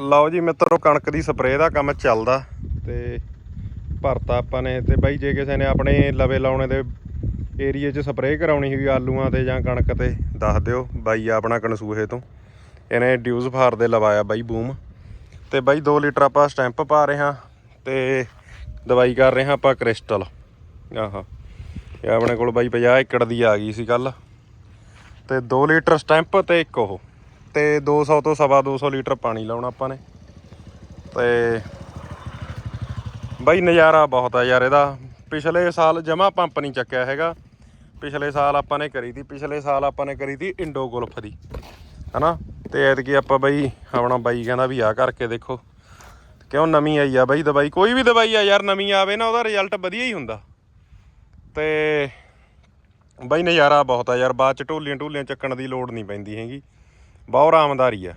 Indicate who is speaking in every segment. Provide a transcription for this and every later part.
Speaker 1: ਲਓ ਜੀ, ਮਿੱਤਰੋ, ਕਣਕ ਦੀ ਸਪਰੇਅ ਦਾ ਕੰਮ ਚੱਲਦਾ ਤੇ ਭਰਤਾ ਆਪਾਂ ਨੇ ਤੇ ਬਾਈ, ਜੇ ਕਿਸੇ ਨੇ ਆਪਣੇ ਲਵੇ ਲਾਉਣੇ ਦੇ ਏਰੀਏ 'ਚ ਸਪਰੇਅ ਕਰਾਉਣੀ ਹੋਈ ਆਲੂਆਂ ਤੇ ਜਾਂ ਕਣਕ ਤੇ, ਦੱਸ ਦਿਓ ਬਾਈ ਆਪਣਾ ਕਨਸੂਹੇ ਤੋਂ। ਇਹਨੇ ਡਿਊਜ਼ ਫਾਰ ਦੇ ਲਵਾਇਆ ਬਾਈ ਬੂਮ। ਤੇ ਬਾਈ 2 ਲੀਟਰ ਆਪਾਂ ਸਟੈਂਪ ਪਾ ਰਹੇ ਹਾਂ ਤੇ ਦਵਾਈ ਕਰ ਰਹੇ ਹਾਂ ਆਪਾਂ ਕ੍ਰਿਸਟਲ। ਆਹਾ, ਇਹ ਆਪਣੇ ਕੋਲ ਬਾਈ 50 ਏਕੜ ਦੀ ਆ ਗਈ ਸੀ ਕੱਲ ਤੇ 2 ਲੀਟਰ ਸਟੈਂਪ ਤੇ ਇੱਕ ਉਹ। ਤੇ 200 ਤੋਂ ਸਵਾ 200 ਲੀਟਰ ਪਾਣੀ ਲਾਉਣਾ ਆਪਾਂ ਨੇ। ਤੇ ਬਾਈ ਨਜ਼ਾਰਾ ਬਹੁਤ ਆ ਯਾਰ, ਇਹਦਾ ਪਿਛਲੇ ਸਾਲ ਜਮਾ ਪੰਪ ਨਹੀਂ ਚੱਕਿਆ ਹੈਗਾ। ਪਿਛਲੇ ਸਾਲ ਆਪਾਂ ਨੇ ਕਰੀ ਤੀ, ਪਿਛਲੇ ਸਾਲ ਆਪਾਂ ਨੇ ਕਰੀ ਤੀ ਇੰਡੋ ਗੁਲਫ ਦੀ, ਹਨਾ? ਤੇ ਐਤਕੀ ਆਪਾਂ ਬਈ ਆਪਣਾ ਬਾਈ ਕਹਿੰਦਾ ਵੀ ਆ ਕਰਕੇ ਦੇਖੋ, ਕਿਉਂ ਨਵੀਂ ਆਈ ਆ ਬਈ ਦਵਾਈ? ਕੋਈ ਵੀ ਦਵਾਈ ਆ ਯਾਰ, ਨਵੀਂ ਆਵੇ ਨਾ ਉਹਦਾ ਰਿਜ਼ਲਟ ਵਧੀਆ ਹੀ ਹੁੰਦਾ। ਤੇ ਬਾਈ ਨਜ਼ਾਰਾ ਬਹੁਤ ਆ ਯਾਰ, ਬਾਅਦ ਚ ਢੋਲੀਆਂ ਢੋਲੀਆਂ ਚੱਕਣ ਦੀ ਲੋੜ ਨਹੀਂ ਪੈਂਦੀ ਹੈਗੀ। ਬਹੁਤ ਆਰਾਮਦਾਰੀ ਆ।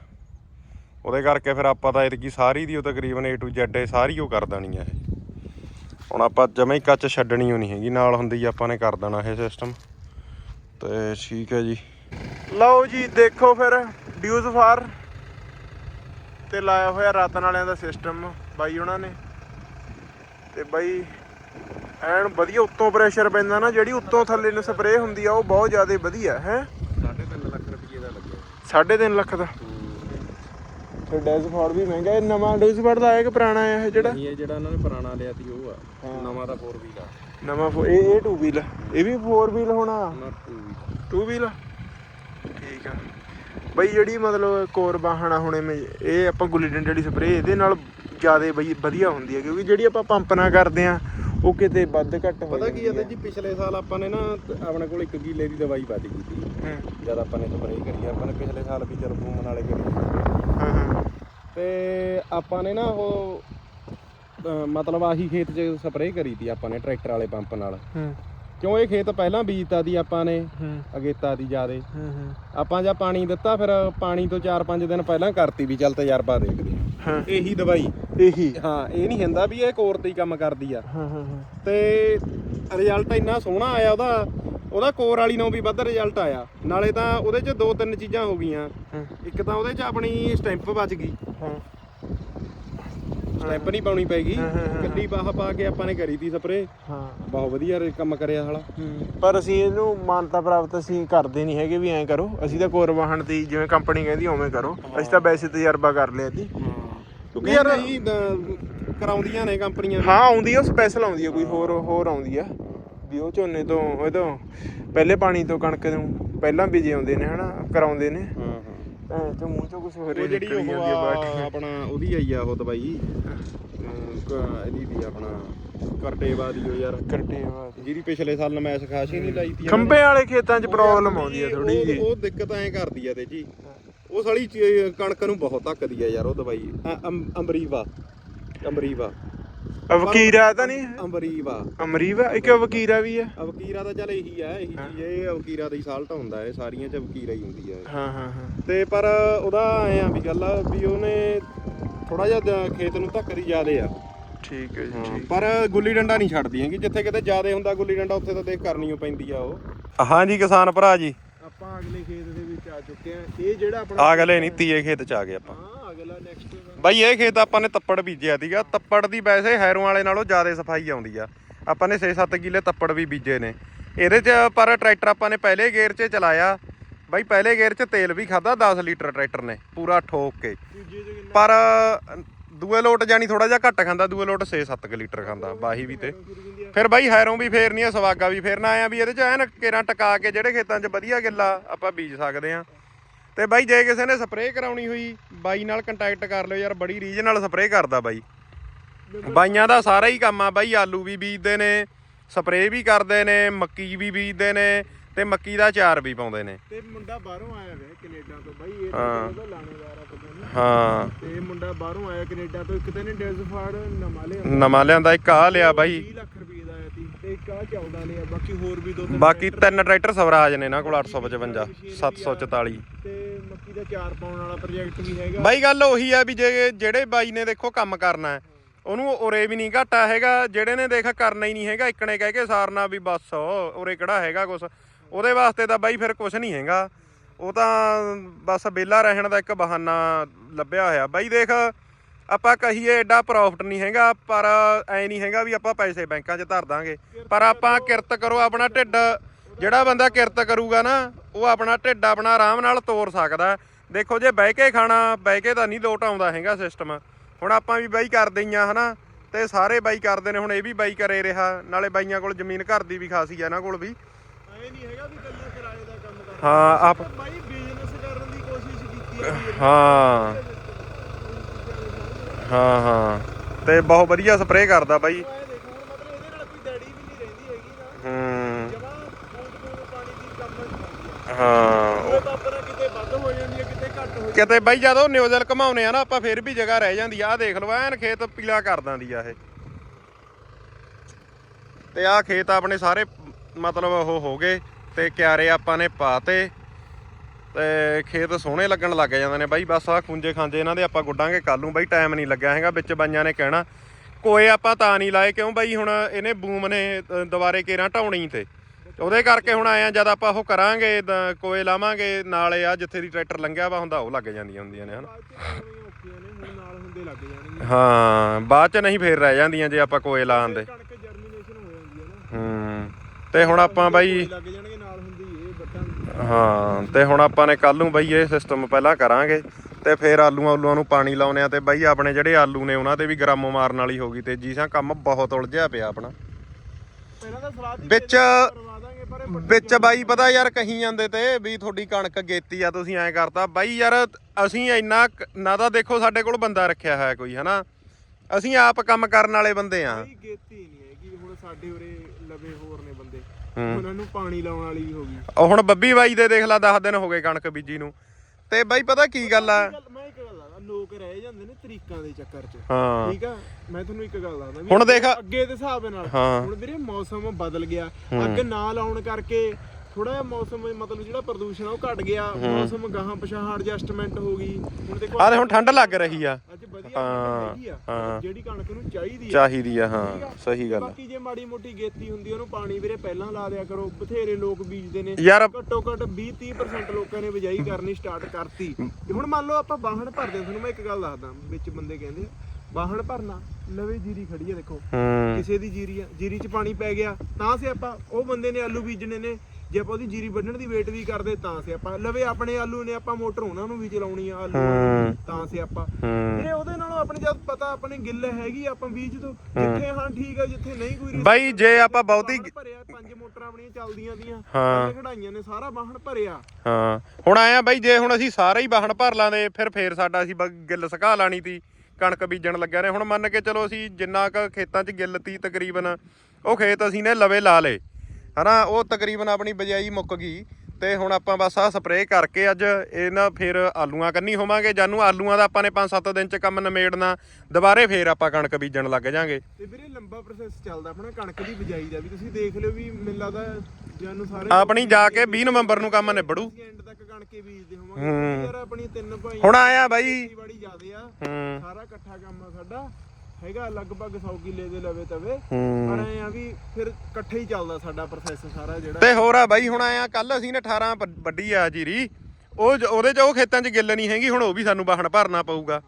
Speaker 1: ਉਹਦੇ ਕਰਕੇ ਫਿਰ ਆਪਾਂ ਤਾਂ ਇਤਕੀ ਸਾਰੀ ਦੀ ਉਹ ਤਕਰੀਬਨ A to Z ਏ ਸਾਰੀ ਉਹ ਕਰ ਦੇਣੀ ਆ ਇਹ। ਹੁਣ ਆਪਾਂ ਜਮੇ ਹੀ ਕੱਚ ਛੱਡਣੀ ਓ ਨਹੀਂ ਹੈਗੀ, ਨਾਲ ਹੁੰਦੀ ਆਪਾਂ ਨੇ ਕਰ ਦੇਣਾ ਇਹ ਸਿਸਟਮ ਤੇ ਠੀਕ ਹੈ ਜੀ। ਲਓ ਜੀ, ਦੇਖੋ ਫਿਰ ਡਿਊਜ਼ ਫਾਰ ਤੇ ਲਾਇਆ ਹੋਇਆ ਰਤਨ ਵਾਲਿਆਂ ਦਾ ਸਿਸਟਮ ਬਾਈ ਉਹਨਾਂ ਨੇ। ਤੇ ਬਾਈ, ਐਨ ਵਧੀਆ ਉੱਤੋਂ ਪ੍ਰੈਸ਼ਰ ਪੈਂਦਾ ਨਾ, ਜਿਹੜੀ ਉੱਤੋਂ ਥੱਲੇ ਨੂੰ ਸਪਰੇਅ ਹੁੰਦੀ ਆ, ਉਹ ਬਹੁਤ ਜ਼ਿਆਦਾ ਵਧੀਆ, ਹੈ
Speaker 2: 3.5 ਲੱਖ ਰੁਪਏ ਦਾ ਲੱਗਿਆ
Speaker 1: 3.5 ਲੱਖ ਦਾ। ਤੇ ਡੈਜ਼ਫੋਰਡ ਵੀ ਮਹਿੰਗਾ ਇਹ ਨਵਾਂ ਡੈਜ਼ਫੋਰਡ ਦਾ ਆਇਆ ਕਿ ਪੁਰਾਣਾ ਆ ਇਹ ਜਿਹੜਾ?
Speaker 2: ਨਹੀਂ ਇਹ ਜਿਹੜਾ ਇਹਨਾਂ ਨੇ ਪੁਰਾਣਾ ਲਿਆ ਸੀ ਉਹ ਆ। ਨਵਾਂ ਦਾ 4 ਵੀਲ ਆ।
Speaker 1: ਨਵਾਂ ਫੋ- ਇਹ ਇਹ 2 ਵੀਲ ਇਹ ਵੀ 4 ਵੀਲ ਹੋਣਾ?
Speaker 2: ਨਾ 2 ਵੀਲ
Speaker 1: 2 ਵੀਲ ਠੀਕ ਆ। ਬਈ ਜਿਹੜੀ ਮਤਲਬ ਕੋਰ ਬਾਹਣਾ ਹੁਣੇ ਮੈਂ ਇਹ ਆਪਾਂ ਗੁੱਲੀ ਡੰਡੇ ਵਾਲੀ ਸਪਰੇਅ ਇਹਦੇ ਨਾਲ ਜ਼ਿਆਦਾ ਬਈ ਵਧੀਆ ਹੁੰਦੀ ਹੈ ਕਿਉਂਕਿ ਜਿਹੜੀ ਆਪਾਂ ਪੰਪ ਨਾਲ ਕਰਦੇ ਆ ਉਹ ਕਿਤੇ ਵੱਧ ਘੱਟ ਹੋ
Speaker 2: ਪਤਾ ਕੀ ਹੈ ਜੀ ਪਿਛਲੇ ਸਾਲ ਆਪਾਂ ਨੇ ਨਾ ਤ- ਆਪਣੇ ਕੋਲ 1 ਕਿੱਲੇ ਦੀ ਦਵਾਈ ਪਾਤੀ ਕੀਤੀ।
Speaker 1: ਹੂੰ,
Speaker 2: ਜਦ ਆਪਾਂ ਨੇ ਸਪਰੇਅ ਕਰੀ ਆਪਾਂ ਨੇ ਪਿਛਲੇ ਸਾਲ ਵੀ ਚਲ ਬੂਮ ਨਾਲੇ ਕਰੀ।
Speaker 1: ਹਾਂ ਹਾਂ।
Speaker 2: ਤੇ ਆਪਾਂ ਨੇ ਨਾ ਉਹ ਮਤਲਬ ਆਹੀ ਖੇਤ 'ਚ ਸਪਰੇਅ ਕਰੀ ਤੀ ਆਪਾਂ ਨੇ ਟਰੈਕਟਰ ਵਾਲੇ ਪੰਪ ਨਾਲ।
Speaker 1: ਹੂੰ।
Speaker 2: ਕਿਉਂ ਇਹ ਖੇਤ ਪਹਿਲਾਂ ਬੀਜਤਾ ਦੀ ਆਪਾਂ ਨੇ
Speaker 1: ਹੂੰ।
Speaker 2: ਅਗੇਤਾ ਦੀ ਜਿਆਦੇ।
Speaker 1: ਹੂੰ ਹੂੰ।
Speaker 2: ਆਪਾਂ ਜਾਂ ਪਾਣੀ ਦਿੱਤਾ ਫਿਰ ਪਾਣੀ ਤੋਂ 4-5 ਦਿਨ ਪਹਿਲਾਂ ਕਰਤੀ ਵੀ ਚੱਲ ਤਜਰਬਾ ਦੇਖਦੇ ਇਹੀ ਦਵਾਈ।
Speaker 1: ਇਹੀ।
Speaker 2: ਹਾਂ ਇਹ ਨਹੀਂ ਹੁੰਦਾ ਵੀ ਇਹ ਕੋਰ ਤੇ ਹੀ ਕੰਮ ਕਰਦੀ ਆ।
Speaker 1: ਹਾਂ ਹਾਂ ਹਾਂ।
Speaker 2: ਤੇ ਰਿਜ਼ਲਟ ਇੰਨਾ ਸੋਹਣਾ ਆਇਆ ਉਹਦਾ ਉਹਦਾ ਕੋਰ ਵਾਲੀ ਨੂੰ ਵੀ ਵੱਧ ਰਿਜ਼ਲਟ ਆਇਆ। ਨਾਲੇ ਤਾਂ ਉਹਦੇ 'ਚ ਦੋ ਤਿੰਨ ਚੀਜ਼ਾਂ ਹੋ ਗਈਆਂ। ਇੱਕ ਤਾਂ ਉਹਦੇ 'ਚ ਆਪਣੀ ਸਟੈਂਪ ਬਚ ਗਈ।
Speaker 1: ਹਾਂ।
Speaker 2: ਸਟੈਂਪ ਨਹੀਂ ਪਾਉਣੀ ਪੈਗੀ। ਕੱਲੀ ਬਾਹ ਪਾ ਕੇ ਆਪਾਂ ਨੇ ਕਰੀ ਤੀ ਸਪਰੇ
Speaker 1: ਹਾਂ।
Speaker 2: ਬਹੁਤ ਵਧੀਆ ਕੰਮ ਕਰਿਆ ਹਾਲਾ
Speaker 1: ਪਰ ਅਸੀਂ ਇਹਨੂੰ ਮਾਨਤਾ ਪ੍ਰਾਪਤ ਅਸੀਂ ਕਰਦੇ ਨਹੀਂ ਹੈਗੇ ਵੀ ਐਂ ਕਰੋ। ਅਸੀਂ ਤਾਂ ਕੋਰ ਵਾਹਣ ਦੀ ਜਿਵੇਂ ਕੰਪਨੀ ਕਹਿੰਦੀ ਉਵੇਂ ਕਰੋ। ਅਸੀਂ ਤਾਂ ਵੈਸੇ ਤਜਰਬਾ ਕਰ ਲਿਆ ਸੀ
Speaker 2: ਕਿਉਂਕਿ ਯਾਰ। ਨਹੀਂ ਦ- ਕਰਾਉਂਦੀਆਂ ਨੇ ਕੰਪਨੀਆਂ।
Speaker 1: ਹਾਂ ਆਉਂਦੀ ਆ ਸਪੈਸ਼ਲ ਆਉਂਦੀ ਆ ਕੋਈ ਹੋਰ ਹੋਰ ਆਉਂਦੀ ਆ। ਵੀ ਉਹ ਝੋਨੇ ਤੋਂ ਤੋਂ ਪਹਿਲੇ ਪਾਣੀ ਤੋਂ ਕਣਕ ਨੂੰ ਪਹਿਲਾਂ ਬੀਜੇ ਆਉਂਦੇ ਨੇ ਹਨਾ ਕਰਾਉਂਦੇ ਨੇ।
Speaker 2: ਹਾਂ ਹਾਂ।
Speaker 1: ਐ ਤੇ ਮੂੰਹ ਚੋਂ ਕੁਝ ਹੋਰ
Speaker 2: ਉਹ
Speaker 1: ਹੀ
Speaker 2: ਜਿਹੜੀ
Speaker 1: ਨਿਕਲੀ
Speaker 2: ਉਹ
Speaker 1: ਜਾਂਦੀ ਆ
Speaker 2: ਆ,
Speaker 1: ਬਾਟ
Speaker 2: ਆਪਣਾ ਉਹਦੀ ਆਈ ਆ ਉਹ ਦਵਾਈ। ਅਮ, ਕ- ਇਹਦੀ ਦੀ ਆਪਣਾ ਕਰਟੇਵਾ ਦੀ ਉਹ ਯਾਰ।
Speaker 1: ਕਰਟੇ ਬਾਤ
Speaker 2: ਜਿਹਦੀ ਪਿਛਲੇ ਸਾਲ ਨਮੈਸ਼ ਖਾਸ ਹੀ ਨਹੀਂ ਲਾਈ ਤੀ।
Speaker 1: ਖੰਬੇ ਵਾਲੇ ਖੇਤਾਂ 'ਚ ਪ੍ਰੋਬਲਮ ਆਉਂਦੀ ਆ ਥੋੜੀ ਜੀ
Speaker 2: ਉਹ ਦਿੱਕਤ ਐ ਕਰਦੀ ਆ ਤੇ ਜੀ। ਉਹ ਸਾਲੀ ਚ- ਕਣਕ ਨੂੰ ਬਹੁਤ ਧੱਕਦੀ ਆ ਯਾਰ ਉਹ ਦਵਾਈ। ਅ- ਅਮ- ਅੰਬਰੀਵਾ ਅੰਬਰੀਵਾ
Speaker 1: ਵਕੀਰਾ ਤਾਂ ਨਹੀਂ
Speaker 2: ਅੰਬਰੀਵਾ
Speaker 1: ਅਮਰੀਵਾ। ਇੱਕ ਵਕੀਰਾ ਵੀ ਆ
Speaker 2: ਅਵਕੀਰਾ ਤਾਂ ਚੱਲ ਇਹੀ ਆ ਇਹੀ ਚੀਜ਼ ਇਹ ਅਵਕੀਰਾ ਦਾ ਹੀ ਸਾਲਟ ਹੁੰਦਾ ਹੈ ਸਾਰੀਆਂ ਚ ਅਵਕੀਰਾ ਹੀ ਹੁੰਦੀ ਆ
Speaker 1: ਹਾਂ ਹਾਂ ਹਾਂ।
Speaker 2: ਤੇ ਪਰ ਉਹਦਾ ਐ ਆ ਵੀ ਗੱਲ ਆ ਵੀ ਉਹਨੇ ਥੋੜਾ ਜਿਹਾ ਦ- ਖੇਤ ਨੂੰ ਧੱਕਦੀ ਜ਼ਿਆਦੇ ਆ।
Speaker 1: ਠੀਕ ਹੈ ਜੀ ਠੀਕ।
Speaker 2: ਪਰ ਗੁੱਲੀ ਡੰਡਾ ਨਹੀਂ ਛੱਡਦੀ ਹੈਗੀ ਜਿੱਥੇ ਕਿਤੇ ਜ਼ਿਆਦੇ ਹੁੰਦਾ ਗੁੱਲੀ ਡੰਡਾ ਉੱਥੇ ਤਾਂ ਦੇਖ ਕਰਨੀ ਓ ਪੈਂਦੀ ਆ ਉਹ।
Speaker 1: ਹਾਂਜੀ ਕਿਸਾਨ ਭਰਾ ਜੀ।
Speaker 2: ਆਪਾਂ ਅਗਲੇ ਖੇਤ ਦੇ ਆ ਚੁੱਕੇ ਆ। ਇਹ ਜਿਹੜਾ ਆਪਣਾ
Speaker 1: ਆ ਗਲੇ ਨਹੀਂ ਤੀਏ ਖੇਤ 'ਚ ਆ ਗਏ ਆਪਾਂ।
Speaker 2: ਹਾਂ ਅਗਲਾ ਨੈਕਸਟ
Speaker 1: ਬਾਈ ਇਹ ਖੇਤ ਆਪਾਂ ਨੇ ਤੱਪੜ ਬੀਜਿਆ ਸੀਗਾ। ਤੱਪੜ ਦੀ ਵੈਸੇ ਹੈਰੋਂ ਵਾਲੇ ਨਾਲੋਂ ਜ਼ਿਆਦਾ ਸਫ਼ਾਈ ਆਉਂਦੀ ਆ। ਆਪਾਂ ਨੇ 6-7 ਕਿੱਲੇ ਤੱਪੜ ਵੀ ਬੀਜੇ ਨੇ। ਇਹਦੇ 'ਚ ਪਰ ਟਰੈਕਟਰ ਆਪਾਂ ਨੇ ਪਹਿਲੇ ਗੇਅਰ 'ਚ ਚਲਾਇਆ। ਬਾਈ ਪਹਿਲੇ ਗੇਅਰ 'ਚ ਤੇਲ ਵੀ ਖਾਦਾ 10 ਲੀਟਰ ਟਰੈਕਟਰ ਨੇ ਪੂਰਾ ਠੋਕ ਕੇ। ਪਰ ਦੂਏ ਲੋਟ ਜਾਨੀ ਥੋੜਾ ਜਿਹਾ ਘੱਟ ਖਾਂਦਾ, ਦੂਏ ਲੋਟ 6-7 ਲੀਟਰ ਖਾਂਦਾ, ਬਾਹੀ ਵੀ ਤੇ। ਫਿਰ ਬਾਈ ਹੈਰੋਂ ਵੀ ਫੇਰਨੀ ਆ ਸਵਾਗਾ ਵੀ ਫੇਰਨਾ ਆਇਆ ਵੀ ਇਹਦੇ 'ਚ ਐਨ ਕੇਰਾਂ ਟਕਾ ਕੇ ਜਿਹੜੇ ਖੇਤਾਂ 'ਚ ਵਧੀਆ ਗਿੱਲਾ ਆਪਾਂ ਬੀਜ ਸਕਦੇ ਆ ਤੇ ਬਾਈ ਜੇ ਕਿਸੇ ਨੇ ਸਪਰੇਅ ਕਰਾਉਣੀ ਹੋਈ, ਬਾਈ ਨਾਲ ਕੰਟੈਕਟ ਕਰ ਲਿਓ ਯਾਰ, ਬੜੀ ਰੀਝ ਨਾਲ ਸਪਰੇਅ ਕਰਦਾ ਬਾਈ। ਬਾਈਆਂ ਦਾ ਸਾਰਾ ਹੀ ਕੰਮ ਆ ਬਾਈ, ਆਲੂ ਵੀ ਬੀਜਦੇ ਨੇ, ਸਪਰੇਅ ਵੀ ਕਰਦੇ ਨੇ, ਮੱਕੀ ਵੀ ਬੀਜਦੇ ਨੇ ਤੇ ਮੱਕੀ ਦਾ ਚਾਰ ਵੀ ਪਾਉਂਦੇ ਨੇ।
Speaker 2: ਤੇ ਮੁੰਡਾ ਬਾਹਰੋਂ ਆਇਆ ਵੇ ਕੈਨੇਡਾ ਤੋਂ ਬਾਈ ਇਹ। ਤਾਂ ਲਾਣੇਦਾਰ ਆ ਪਤਾ ਨਹੀਂ
Speaker 1: ਹਾਂ।
Speaker 2: ਤੇ ਮੁੰਡਾ ਬਾਹਰੋਂ ਆਇਆ ਕੈਨੇਡਾ ਤੋਂ ਇੱਕ ਤਾਂ ਨੇ ਡੈਜ਼ਫਾਰਡ ਨਵਾਂ ਲਿਆ
Speaker 1: ਨਵਾਂ ਲਿਆਂਦਾ ਇੱਕ ਆ ਲਿਆ ਬਾਈ।
Speaker 2: 30 ਲੱਖ ਰੁਪਏ ਦਾ ਆਇਆ ਸੀ ਤੇ ਇੱਕ ਆ 14 ਲਿਆ ਬਾਕੀ ਹੋਰ ਵੀ ਦੋ ਤਿੰਨ
Speaker 1: ਬਾਕੀ ਤਿੰਨ ਟਰੈਕਟਰ ਸਵਰਾਜ ਨੇ ਇਹਨਾਂ ਕੋਲ 855 744
Speaker 2: ਤੇ ਮੱਕੀ ਦਾ ਚਾਰ ਪਾਉਣ ਵਾਲਾ ਪ੍ਰੋਜੈਕਟ ਵੀ ਹੈਗਾ।
Speaker 1: ਬਾਈ ਗੱਲ ਉਹੀ ਆ ਵੀ ਜੇ ਜਿਹੜੇ ਬਾਈ ਨੇ ਦੇਖੋ ਕੰਮ ਕਰਨਾ ਹੈ, ਉਹਨੂੰ ਉਰੇ ਵੀ ਨਹੀਂ ਘਾਟਾ ਹੈਗਾ ਜਿਹੜੇ ਨੇ ਦੇਖ ਕਰਨਾ ਹੀ ਨਹੀਂ ਹੈਗਾ ਇੱਕਣੇ ਕਹਿ ਕੇ ਸਾਰਨਾ ਵੀ ਬਸ ਉਰੇ ਕਿਹੜਾ ਹੈਗਾ ਕੁਛ। ਉਹਦੇ ਵਾਸਤੇ ਤਾਂ ਬਾਈ ਫਿਰ ਕੁਛ ਨਹੀਂ ਹੈਗਾ। ਉਹ ਤਾਂ ਬਸ ਵਿਹਲਾ ਰਹਿਣ ਦਾ ਇੱਕ ਬਹਾਨਾ ਲੱਭਿਆ ਹੋਇਆ। ਬਾਈ ਦੇਖ, ਆਪਾਂ ਕਹੀਏ ਐਡਾ ਪ੍ਰੋਫਿਟ ਨਹੀਂ ਹੈਗਾ, ਪਰ ਐ ਨਹੀਂ ਹੈਗਾ ਵੀ ਆਪਾਂ ਪੈਸੇ ਬੈਂਕਾਂ 'ਚ ਧਰ ਦਾਂਗੇ। ਪਰ ਆਪਾਂ ਕਿਰਤ ਕਰੋ ਆਪਣਾ ਢਿੱਡ। ਜਿਹੜਾ ਬੰਦਾ ਕਿਰਤ ਕਰੂਗਾ ਨਾ, ਉਹ ਆਪਣਾ ਢਿੱਡ ਆਪਣਾ ਆਰਾਮ ਨਾਲ ਤੋਰ ਸਕਦਾ। ਦੇਖੋ ਜੇ ਬਹਿ ਕੇ ਖਾਣਾ, ਬਹਿ ਕੇ ਤਾਂ ਨਹੀਂ ਲੋਟ ਆਉਂਦਾ ਹੈਗਾ ਸਿਸਟਮ ਹੁਣ ਆਪਾਂ ਵੀ ਬਾਈ ਕਰਦੇ ਹੀ ਆ, ਹਨਾ? ਤੇ ਸਾਰੇ ਬਾਈ ਕਰਦੇ ਨੇ, ਹੁਣ ਇਹ ਵੀ ਬਾਈ ਕਰੇ ਰਿਹਾ। ਨਾਲੇ ਬਾਈਆਂ ਕੋਲ ਜ਼ਮੀਨ ਘਰ ਦੀ ਵੀ ਖਾਸੀ ਆ, ਇਹਨਾਂ ਕੋਲ ਵੀ।
Speaker 2: ਐ ਨਹੀਂ ਹੈਗਾ ਵੀ ਕੱਲਾ ਕਿਰਾਏ ਦਾ ਕੰਮ ਕਰਨਾ।
Speaker 1: ਹਾਂ ਆਪ
Speaker 2: ਬਾਈ ਬਿਜ਼ਨਸ ਕਰਨ ਦੀ ਕੋਸ਼ਿਸ਼ ਕੀਤੀ ਹੈ
Speaker 1: ਹਾਂ। ਹਾਂ ਹਾਂ। ਤੇ ਬਹੁਤ ਵਧੀਆ ਸਪਰੇਅ ਕਰਦਾ ਬਾਈ।
Speaker 2: ਆ ਕਿਤੇ
Speaker 1: ਬਾਈ ਜਦੋਂ ਨਿਊਜ਼ਲ ਘਮਾਉਨੇ ਆ ਨਾ ਆਪਾਂ ਫੇਰ ਵੀ ਜਗ੍ਹਾ ਰਹਿ ਜਾਂਦੀ ਆ। ਦੇਖ ਲਓ ਐਨ ਖੇਤ ਪੀਲਾ ਕਰ ਦਿੰਦੀ ਆ ਇਹ। ਤੇ ਆਹ ਖੇਤ ਆਪਣੇ ਸਾਰੇ ਮਤਲਬ ਉਹ ਹੋ ਗਏ ਤੇ ਕਿਆਰੇ ਆਪਾਂ ਨੇ ਪਾਤੇ ਤੇ ਖੇਤ ਸੋਹਣੇ ਲੱਗਣ ਲੱਗ ਜਾਂਦੇ ਨੇ ਬਾਈ ਬਸ ਆਹ ਖੁੰਝੇ ਖਾਂਜੇ ਇਹਨਾਂ ਦੇ ਆਪਾਂ ਗੁੱਡਾਂਗੇ ਕੱਲ ਨੂੰ ਬਾਈ ਟਾਈਮ ਨਹੀਂ ਲੱਗਿਆ ਹੈਗਾ ਵਿੱਚ ਬਾਈਆਂ ਨੇ ਕਹਿਣਾ। ਕੋਏ ਆਪਾਂ ਤਾਂ ਨਹੀਂ ਲਾਏ ਕਿਉਂ ਬਾਈ ਹੁਣ ਇਹਨੇ ਬੂਮ ਨੇ ਦੁਬਾਰੇ ਕੇਰਾਂ ਢਾਉਣੀ ਤੇ। ਉਹਦੇ ਕਰਕੇ ਹੁਣ ਆਏ ਆ ਜਦ ਆਪਾਂ ਉਹ ਕਰਾਂਗੇ ਕੋਏ ਲਾਵਾਂਗੇ ਨਾਲੇ ਆ ਜਿੱਥੇ ਦੀ ਟਰੈਕਟਰ ਲੰਘਿਆ ਵਾ ਹੁੰਦਾ ਉਹ ਲੱਗ ਜਾਂਦੀਆਂ ਹੁੰਦੀਆਂ ਨੇ ਹਨ। ਹਾਂ ਬਾਅਦ ਚ ਨਹੀਂ ਫੇਰ ਰਹਿ ਜਾਂਦੀਆਂ ਜੇ ਆਪਾਂ ਕੋਏ ਲਾਉਂਦੇ
Speaker 2: ਕਣਕ ਜਰਮੀਨੇਸ਼ਨ ਹੋ ਜਾਂਦੀ ਹੈ ਨਾ
Speaker 1: ਹੂੰ ਤੇ ਹੁਣ ਆਪਾਂ ਬਾਈ
Speaker 2: ਲੱਗ ਜਾਣਗੇ ਨਾਲ ਹੁੰਦੀ ਇਹ ਬੱਟਾਂ
Speaker 1: ਹਾਂ ਤੇ ਹੁਣ ਆਪਾਂ ਨੇ ਕੱਲ ਨੂੰ ਬਈ ਇਹ ਸਿਸਟਮ ਪਹਿਲਾਂ ਕਰਾਂਗੇ। ਤੇ ਫਿਰ ਆਲੂਆਂ ਆਲੂਆਂ ਨੂੰ ਪਾਣੀ ਲਾਉਨੇ ਆ ਤੇ ਬਈ ਆਪਣੇ ਜਿਹੜੇ ਆਲੂ ਨੇ ਉਹਨਾਂ ਤੇ ਵੀ ਗਰਾਮੋ ਮਾਰਨ ਵਾਲੀ ਹੋ ਗਈ ਤੇ ਜੀ ਸਾ ਕੰਮ ਬਹੁਤ ਉਲਝਿਆ ਪਿਆ ਆਪਣਾ। ਵਿੱਚ ਵਿੱਚ ਬਾਈ ਪਤਾ ਯਾਰ ਕਹੀ ਜਾਂਦੇ ਤੇ ਵੀ ਤੁਹਾਡੀ ਕਣਕ ਗੇਤੀ ਆ ਤੁਸੀਂ ਐਂ ਕਰਤਾ। ਬਾਈ ਯਾਰ ਅਸੀਂ ਇੰਨਾ ਨਾ ਤਾਂ ਦੇਖੋ ਸਾਡੇ ਕੋਲ ਬੰਦਾ ਰੱਖਿਆ ਹੋਇਆ ਕੋਈ ਹਨਾ? ਅਸੀਂ ਆਪ ਕੰਮ ਕਰਨ ਵਾਲੇ ਬੰਦੇ ਆ
Speaker 2: ਗੇਤੀ ਨਹੀਂ ਹੈਗੀ ਹੁਣ ਸਾਡੇ ਉਰੇ ਲਵੇ ਹੋਰ ਨੇ ਬੰਦੇ। ਉਹਨਾਂ ਨੂੰ ਪਾਣੀ ਲਾਉਣ ਵਾਲੀ ਵੀ ਹੋ ਗਈ।
Speaker 1: ਉਹ ਹੁਣ ਬੱਬੀ ਬਾਈ ਦੇ ਦੇਖ ਲਾ 10 ਦਿਨ ਹੋ ਗਏ ਕਣਕ ਬੀਜੀ ਨੂੰ। ਤੇ ਬਾਈ ਪਤਾ ਕੀ ਗੱਲ ਆ?
Speaker 2: ਮੈਂ ਇੱਕ ਗੱਲ ਦੱਸਦਾ ਲੋਕ ਰਹਿ ਜਾਂਦੇ ਨੇ ਤਰੀਕਾਂ ਦੇ ਚੱਕਰ 'ਚ।
Speaker 1: ਹਾਂ।
Speaker 2: ਠੀਕ ਆ? ਮੈਂ ਤੁਹਾਨੂੰ ਇੱਕ ਗੱਲ ਦੱਸਦਾ
Speaker 1: ਹੁਣ ਦੇਖ।
Speaker 2: ਅੱਗੇ ਦੇ ਹਿਸਾਬ ਨਾਲ। ਹੁਣ ਵੀਰੇ ਮੌਸਮ ਬਦਲ ਗਿਆ। ਅੱਗ ਨਾ ਲਾਉਣ ਕਰਕੇ ਥੋੜਾ ਜਿਹਾ ਮੌਸਮ ਮਤਲਬ ਜਿਹੜਾ ਪ੍ਰਦੂਸ਼ਣ ਆ ਉਹ ਘਟ ਗਿਆ ਮੌਸਮ ਗਾਹਾਂ ਪਛਾਹਾਂ ਐਡਜਸਟਮੈਂਟ ਹੋ ਗਈ। ਹੁਣ ਦੇਖੋ
Speaker 1: ਆ ਤੇ ਹੁਣ ਠੰਡ ਲੱਗ ਰਹੀ ਆ।
Speaker 2: ਅੱਜ ਵਧੀਆ
Speaker 1: ਹਾਂ,
Speaker 2: ਹੈਗੀ ਆ
Speaker 1: ਹਾਂ।
Speaker 2: ਜਿਹੜੀ ਕਣਕ ਨੂੰ ਚਾਹੀਦੀ ਆ।
Speaker 1: ਚਾਹੀਦੀ ਆ ਹਾਂ ਸਹੀ ਗੱਲ ਆ।
Speaker 2: ਬਾਕੀ ਜੇ ਮਾੜੀ ਮੋਟੀ ਗੇਤੀ ਹੁੰਦੀ ਉਹਨੂੰ ਪਾਣੀ ਵੀਰੇ ਪਹਿਲਾਂ ਲਾ ਦਿਆ ਕਰੋ। ਬਥੇਰੇ ਲੋਕ ਬੀਜਦੇ ਨੇ।
Speaker 1: ਯਾਰ
Speaker 2: ਘੱਟੋ ਘੱਟ 20 30% ਲੋਕਾਂ ਨੇ ਬਿਜਾਈ ਕਰਨੀ ਸਟਾਰਟ ਕਰਤੀ। ਤੇ ਹੁਣ ਮੰਨ ਲਓ ਆਪਾਂ ਬਾਹਣ ਭਰਦੇ ਹਾਂ, ਤੁਹਾਨੂੰ ਮੈਂ ਇੱਕ ਗੱਲ ਦੱਸਦਾ ਵਿੱਚ ਬੰਦੇ ਕਹਿੰਦੇ ਬਾਹਣ ਭਰਨਾ ਲਵੇ ਜੀਰੀ ਖੜੀ ਆ ਦੇਖੋ।
Speaker 1: ਹੂੰ।
Speaker 2: ਕਿਸੇ ਦੀ ਜੀਰੀ ਆ ਜੀਰੀ 'ਚ ਪਾਣੀ ਪੈ ਗਿਆ ਤਾਂ ਸੇ ਆਪਾਂ ਉਹ ਬੰਦੇ ਨੇ ਆਲੂ ਬੀਜਣੇ ਨੇ। ਜੇ ਆਪਾਂ ਉਹਦੀ ਜੀਰੀ ਵੱਢਣ ਦੀ ਵੇਟ ਵੀ ਕਰਦੇ ਤਾਂ ਸੇ ਆਪਾਂ ਲਵੇ ਆਪਣੇ ਆਲੂ ਨੇ ਆਪਾਂ ਮੋਟਰ ਉਹਨਾਂ ਨੂੰ ਵੀ ਚਲਾਉਣੀ ਆ ਆਲੂ। ਤਾਂ ਸੇ ਆਪਾਂ। ਵੀਰੇ ਉਹਦੇ ਨਾਲੋਂ ਆਪਣੇ ਜਦ ਪਤਾ ਆਪਣੇ ਗਿੱਲ ਹੈਗੀ ਆਪਾਂ ਬੀਜ ਤੋਂ ਜਿੱਥੇ ਹਾਂ ਠੀਕ ਆ ਜਿੱਥੇ ਨਹੀਂ ਕੋਈ
Speaker 1: ਬਾਈ ਜੇ ਆਪਾਂ ਬਹੁਤੀ
Speaker 2: ਭਰਿਆ ਪੰਜ ਮੋਟਰਾਂ ਆਪਣੀਆਂ ਚੱਲਦੀਆਂ ਦੀਆਂ
Speaker 1: ਹਾਂ।
Speaker 2: ਕਢਾਈਆਂ ਨੇ ਸਾਰਾ ਬਾਹਣ ਭਰਿਆ।
Speaker 1: ਹਾਂ। ਹੁਣ ਆਇਆ ਬਾਈ ਜੇ ਹੁਣ ਅਸੀਂ ਸਾਰਾ ਹੀ ਵਾਹਣ ਭਰ ਲਾਂਦੇ ਫਿਰ ਫੇਰ ਸਾਡਾ ਅਸੀਂ ਗਿੱਲ ਸੁਕਾ ਲਾਣੀ ਤੀ ਕਣਕ ਬੀਜਣ ਲੱਗਿਆ ਨੇ ਹੁਣ ਮੰਨ ਕੇ ਚਲੋ ਅਸੀਂ ਜਿੰਨਾ ਕ ਖੇਤਾਂ 'ਚ ਗਿੱਲ ਤੀ ਤਕਰੀਬਨ ਉਹ ਖੇਤ ਅਸੀਂ ਨੇ ਲਵੇ ਲਾ ਲੇ ਹਨਾ ਉਹ ਤਕਰੀਬਨ ਆਪਣੀ ਬਜਾਈ ਮੁੱਕ ਗਈ ਤੇ ਹੁਣ ਆਪਾਂ ਬਸ ਆਹ ਸਪਰੇਅ ਕਰਕੇ ਅੱਜ ਇਹਨਾਂ ਫਿਰ ਆਲੂਆਂ ਕੰਨੀ ਹੋਵਾਂਗੇ। ਜਾਨੂੰ ਆਲੂਆਂ ਦਾ ਆਪਾਂ ਨੇ 5-7 ਦਿਨ 'ਚ ਕੰਮ ਨਿਮੇੜਨਾ ਦੁਬਾਰੇ ਫੇਰ ਆਪਾਂ ਕਣਕ ਬੀਜਣ ਲੱਗ ਜਾਾਂਗੇ।
Speaker 2: ਤੇ ਵੀਰੇ ਲੰਬਾ ਪ੍ਰੋਸੈਸ ਚੱਲਦਾ ਆਪਣਾ ਕਣਕ ਦੀ ਬਿਜਾਈ ਦਾ ਵੀ। ਤੁਸੀਂ ਦੇਖ ਲਿਓ ਵੀ ਮੈਨੂੰ ਲੱਗਦਾ ਜਾਨੂੰ ਸਾਰੇ
Speaker 1: ਆਪਣੀ ਜਾ ਕੇ 20 ਨਵੰਬਰ ਨੂੰ ਕੰਮ ਨਿਬੜੂ।
Speaker 2: ਐਂਡ ਤੱਕ ਕਣਕੇ ਬੀਜਦੇ ਹੋਵਾਂਗੇ। ਯਾਰ ਆਪਣੀ ਤਿੰਨ ਭਾਈ
Speaker 1: ਹੁਣ ਆਇਆ ਬਾਈ।
Speaker 2: ਜ਼ਿਆਦੇ ਆ। ਸਾਰਾ ਇਕੱਠਾ ਕੰਮ ਆ ਸਾਡਾ। ਹੈਗਾ ਲਗਭਗ 100 ਕਿੱਲੇ ਦੇ ਲਵੇ ਤਵੇ। ਪਰ ਐ ਆ ਵੀ ਫਿਰ ਇਕੱਠੇ ਹੀ ਚੱਲਦਾ ਸਾਡਾ ਪ੍ਰੋਸੈਸ ਸਾਰਾ ਜਿਹੜਾ।
Speaker 1: ਤੇ ਹੋਰ ਆ ਬਾਈ ਹੁਣ ਆਇਆ ਕੱਲ ਅਸੀਂ ਨੇ 18 ਪ- ਵੱਡੀ ਆ ਜੀਰੀ। ਉਹ ਉਹਦੇ ਚ ਉਹ ਖੇਤਾਂ 'ਚ ਗਿੱਲ ਨਹੀਂ ਹੈਗੀ ਹੁਣ ਉਹ ਵੀ ਸਾਨੂੰ ਬਾਹਣ ਭਰਨਾ ਪਊਗਾ।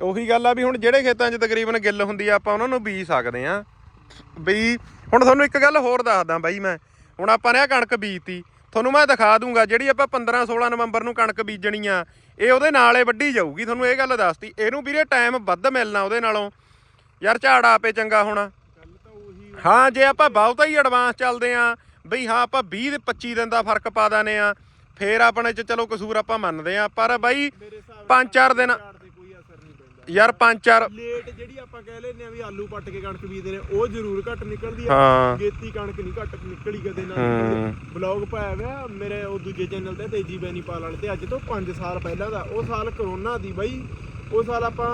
Speaker 1: ਉਹੀ ਗੱਲ ਆ। ਵੀ ਹੁਣ ਜਿਹੜੇ ਖੇਤਾਂ 'ਚ ਤਕਰੀਬਨ ਗਿੱਲ ਹੁੰਦੀ ਆ ਆਪਾਂ ਉਹਨਾਂ ਨੂੰ ਬੀਜ ਸਕਦੇ ਆ। ਬਈ ਹੁਣ ਤੁਹਾਨੂੰ ਇੱਕ ਗੱਲ ਹੋਰ ਦੱਸਦਾ ਬਾਈ ਮੈਂ। ਹੁਣ ਆਪਾਂ ਨੇ ਆ ਕਣਕ ਬੀਜਤੀ। ਤੁਹਾਨੂੰ ਮੈਂ ਦਿਖਾ ਦੂੰਗਾ ਜਿਹੜੀ ਆਪਾਂ 15 16 ਨਵੰਬਰ ਨੂੰ ਕਣਕ ਬੀਜਣੀ ਆ ਇਹ ਉਹਦੇ ਨਾਲ ਹੀ ਵੱਢੀ ਜਾਊਗੀ ਤੁਹਾਨੂੰ ਇਹ ਗੱਲ ਦੱਸਤੀ। ਇਹਨੂੰ ਵੀਰੇ ਟਾਈਮ ਵੱਧ ਮਿਲਣਾ ਉਹਦੇ ਨਾਲੋਂ। ਯਾਰ ਝਾੜ ਆਪੇ ਚੰਗਾ ਹੋਣਾ। ਹਾਂ ਜੇ ਆਪਾਂ ਬਹੁਤਾ ਹੀ ਐਡਵਾਂਸ ਚੱਲਦੇ ਆ ਬਈ ਹਾਂ ਆਪਾਂ 20 ਤੇ 25 ਦਿਨ ਦਾ ਫ਼ਰਕ ਪਾ ਦਾਨੇ ਆ ਫੇਰ ਆਪਣੇ ਚ ਚਲੋ ਕਸੂਰ ਆਪਾਂ ਮੰਨਦੇ ਆ ਪਰ ਬਾਈ
Speaker 2: ਮੇਰੇ ਹਿਸਾਬ
Speaker 1: ਪੰਜ ਚਾਰ ਦਿਨ
Speaker 2: ਝਾੜ ਤੇ ਕੋਈ ਅਸਰ ਨਹੀਂ ਪੈਂਦਾ
Speaker 1: ਯਾਰ ਪੰਜ ਚਾਰ
Speaker 2: ਲੇਟ ਜਿਹੜੀ ਆਪਾਂ ਕਹਿ ਲੈਨੇ ਆ ਵੀ ਆਲੂ ਪੱਟ ਕੇ ਕਣਕ ਬੀਜਦੇ ਨੇ ਉਹ ਜ਼ਰੂਰ ਘੱਟ ਨਿਕਲਦੀ ਆ।
Speaker 1: ਹਾਂ।
Speaker 2: ਗੇਤੀ ਕਣਕ ਨਹੀਂ ਘੱਟ ਨਿਕਲੀ ਕਦੇ ਨਾ। ਬਲੌਗ ਪਾਇਆ ਹੋਇਆ ਮੇਰੇ ਉਹ ਦੂਜੇ ਚੈਨਲ ਤੇ ਤੇਜੀ ਬੈਨੀਪਾਲ ਵਾਲੇ ਤੇ ਅੱਜ ਤੋਂ 5 ਸਾਲ ਪਹਿਲਾਂ ਦਾ। ਉਹ ਸਾਲ ਕਰੋਨਾ ਦੀ ਬਾਈ ਉਹ ਸਾਲ ਆਪਾਂ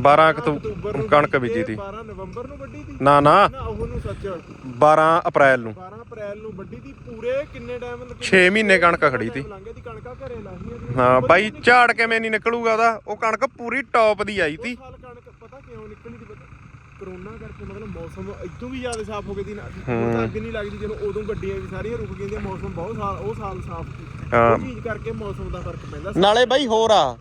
Speaker 1: 12 ਅਕਤੂਬਰ
Speaker 2: ਨੂੰ
Speaker 1: ਕਣਕ
Speaker 2: ਬੀਜੀ ਤੇ
Speaker 1: ਤੀ।
Speaker 2: 12 ਨਵੰਬਰ ਨੂੰ ਵੱਢੀ ਤੀ।
Speaker 1: ਨਾ ਨਾ।
Speaker 2: ਉਹ ਨੂੰ ਸੱਚ।
Speaker 1: 12 ਅਪ੍ਰੈਲ ਨੂੰ।
Speaker 2: 12 ਅਪ੍ਰੈਲ ਨੂੰ ਵੱਢੀ ਤੀ। ਪੂਰੇ ਕਿੰਨੇ ਟਾਈਮ
Speaker 1: ਛੇ ਮਹੀਨੇ ਕਣਕ ਖੜੀ ਤੀ। ਹਾਂ ਬਾਈ। ਝਾੜ ਕਿਵੇਂ ਨਹੀਂ ਨਿਕਲੂਗਾ ਉਹਦਾ? ਉਹ ਕਣਕ ਪੂਰੀ ਟੌਪ ਦੀ ਆਈ ਤੀ।
Speaker 2: ਉਹ ਸਾਲ ਕਣਕ ਪਤਾ ਕਿਉਂ ਨਿਕਲੀ ਤੀ? ਪਤਾ ਕਰੋਨਾ ਕਰਕੇ ਮਤਲਬ ਮੌਸਮ ਇਦੋਂ ਵੀ ਜ਼ਿਆਦਾ ਸਾਫ਼ ਹੋ ਗਏ ਦੀ ਨਾ। ਹੁਣ ਤਾਂ ਅੱਗ ਨਹੀਂ ਲੱਗਦੀ ਜਦੋਂ ਉਦੋਂ ਗੱਡੀਆਂ ਵੀ ਸਾਰੀਆਂ ਰੁਕ ਗਈਆਂ ਮੌਸਮ ਬਹੁਤ ਸਾਲ ਉਹ ਸਾਲ ਸਾਫ਼ ਸੀ।
Speaker 1: ਹਾਂ।
Speaker 2: ਉਹ ਚੀਜ਼ ਕਰਕੇ ਮੌਸਮ ਦਾ ਫ਼ਰਕ ਪੈਂਦਾ।
Speaker 1: ਨਾਲੇ ਬਾਈ ਹੋਰ ਆ।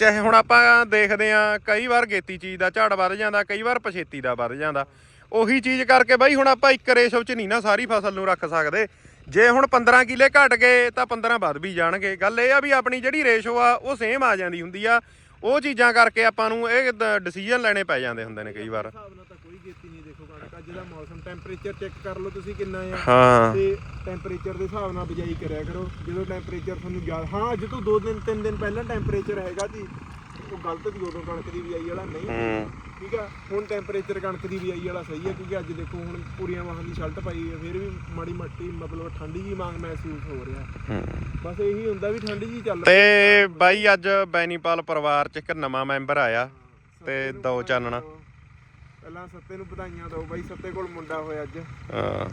Speaker 1: ਚਾਹੇ ਹੁਣ ਆਪਾਂ ਦੇਖਦੇ ਆ ਕਈ ਵਾਰ ਗੇਤੀ ਚੀਜ਼ ਦਾ ਝਾੜ ਵੱਧ ਜਾਂਦਾ, ਕਈ ਵਾਰ ਪਛੇਤੀ ਦਾ ਵੱਧ ਜਾਂਦਾ। ਉਹੀ ਚੀਜ਼ ਕਰਕੇ ਬਾਈ ਹੁਣ ਆਪਾਂ ਇੱਕ ਰੇਸ਼ੋ ਚ ਨਹੀਂ ਨਾ ਸਾਰੀ ਫਸਲ ਨੂੰ ਰੱਖ ਸਕਦੇ। ਜੇ ਹੁਣ 15 ਕਿੱਲੇ ਘਟ ਗਏ, ਤਾਂ 15 ਵੱਧ ਵੀ ਜਾਣਗੇ। ਗੱਲ ਇਹ ਆ ਵੀ ਆਪਣੀ ਜਿਹੜੀ ਰੇਸ਼ੋ ਆ, ਉਹ ਸੇਮ ਆ ਜਾਂਦੀ ਹੁੰਦੀ ਆ। ਉਹ ਚੀਜ਼ਾਂ ਕਰਕੇ ਆਪਾਂ ਨੂੰ ਇਹ ਡਿਸੀਜਨ ਲੈਣੇ ਪੈ ਜਾਂਦੇ ਹੁੰਦੇ ਨੇ ਕਈ ਵਾਰ
Speaker 2: ਹਿਸਾਬ ਨਾਲ ਤਾਂ ਕੋਈ ਗੇਤੀ ਨਹੀਂ ਦੇਖੋ ਕਣਕ ਅੱਜ ਦਾ ਮੌਸਮ ਟੈਂਪਰੇਚਰ ਚੈੱਕ ਕਰ ਲਓ ਤੁਸੀਂ ਕਿੰਨਾ ਆ।
Speaker 1: ਹਾਂ।
Speaker 2: ਤੇ ਟੈਂਪਰੇਚਰ ਦੇ ਹਿਸਾਬ ਨਾਲ ਬਿਜਾਈ ਕਰਿਆ ਕਰੋ। ਜਦੋਂ ਟੈਂਪਰੇਚਰ ਤੁਹਾਨੂੰ ਜ਼ਿਆਦਾ ਹਾਂ ਅੱਜ ਤੋਂ 2 ਦਿਨ 3 ਦਿਨ ਪਹਿਲਾਂ ਟੈਂਪਰੇਚਰ ਹੈਗਾ ਜੀ ਉਹ ਗਲਤ ਦੀ ਉਦੋਂ ਕਣਕ ਦੀ ਬਿਜਾਈ ਵਾਲਾ ਨਹੀਂ
Speaker 1: ਹੂੰ।
Speaker 2: ਠੀਕ ਆ? ਹੁਣ ਟੈਂਪਰੇਚਰ ਕਣਕ ਦੀ ਬਿਜਾਈ ਵਾਲਾ ਸਹੀ ਹੈ ਕਿਉਂਕਿ ਅੱਜ ਦੇਖੋ ਹੁਣ ਪੂਰੀਆਂ ਵਾਹਾਂ ਦੀ ਸ਼ਰਟ ਪਾਈ ਹੈ ਫਿਰ ਵੀ ਮਾੜੀ ਮੱਟੀ ਮਤਲਬ ਠੰਡੀ ਜੀ ਮੰਗ ਮਹਿਸੂਸ ਹੋ ਰਿਹਾ।
Speaker 1: ਹੂੰ।
Speaker 2: ਬਸ ਇਹੀ ਹੁੰਦਾ ਵੀ ਠੰਡੀ ਜੀ ਚੱਲ
Speaker 1: ਤੇ ਬਾਈ ਅੱਜ ਬੈਨੀਪਾਲ ਪਰਿਵਾਰ ਚ ਇੱਕ ਨਵਾਂ ਮੈਂਬਰ ਆਇਆ ਤੇ ਦੋ ਚਾਨਣਾ।
Speaker 2: ਪਹਿਲਾਂ ਸੱਤੇ ਨੂੰ ਵਧਾਈਆਂ ਦਿਓ ਬਾਈ ਸੱਤੇ ਕੋਲ ਮੁੰਡਾ ਹੋਇਆ ਅੱਜ।
Speaker 1: ਹਾਂ।
Speaker 2: ਹਾਂ।